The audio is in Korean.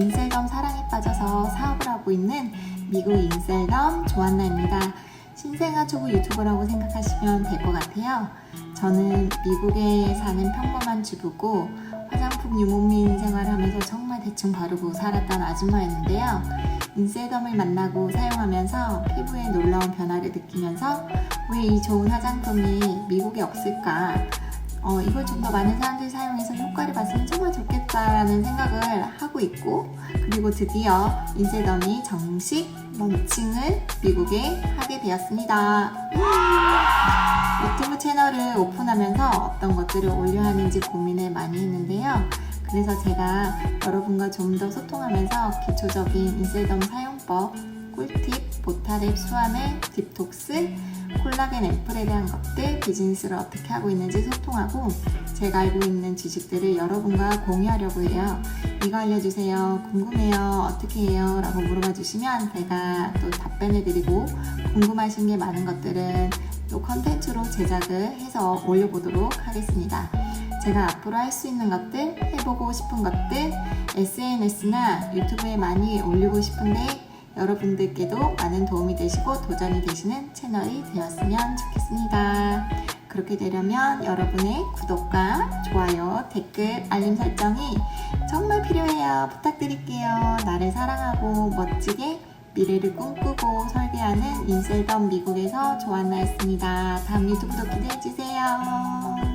인셀덤 사랑에 빠져서 사업을 하고 있는 미국 인셀덤 조한나입니다. 신생아 초보 유튜버라고 생각하시면 될 것 같아요. 저는 미국에 사는 평범한 주부고 화장품 유목민 생활하면서 정말 대충 바르고 살았던 아줌마였는데요. 인셀덤을 만나고 사용하면서 피부에 놀라운 변화를 느끼면서 왜 이 좋은 화장품이 미국에 없을까? 어, 이걸 좀 더 많은 사람들이 사용해서 효과를 봤으면 정말 좋겠다라는 생각을 하고 있고 그리고 드디어 인셀덤이 정식 런칭을 미국에 하게 되었습니다. 유튜브 채널을 오픈하면서 어떤 것들을 올려야 하는지 고민을 많이 했는데요. 그래서 제가 여러분과 좀 더 소통하면서 기초적인 인셀덤 사용법, 꿀팁, 보타랩 수화물, 딥톡스, 콜라겐 앰플에 대한 것들, 비즈니스를 어떻게 하고 있는지 소통하고 제가 알고 있는 지식들을 여러분과 공유하려고 해요. 이거 알려주세요. 궁금해요. 어떻게 해요? 라고 물어봐 주시면 제가 또 답변을 드리고 궁금하신 게 많은 것들은 또 컨텐츠로 제작을 해서 올려보도록 하겠습니다. 제가 앞으로 할 수 있는 것들, 해보고 싶은 것들, SNS나 유튜브에 많이 올리고 싶은데 여러분들께도 많은 도움이 되시고 도전이 되시는 채널이 되었으면 좋겠습니다. 그렇게 되려면 여러분의 구독과 좋아요, 댓글, 알림 설정이 정말 필요해요. 부탁드릴게요. 나를 사랑하고 멋지게 미래를 꿈꾸고 설계하는 인셀덤 미국에서 조한나였습니다. 다음 유튜브도 기대해주세요.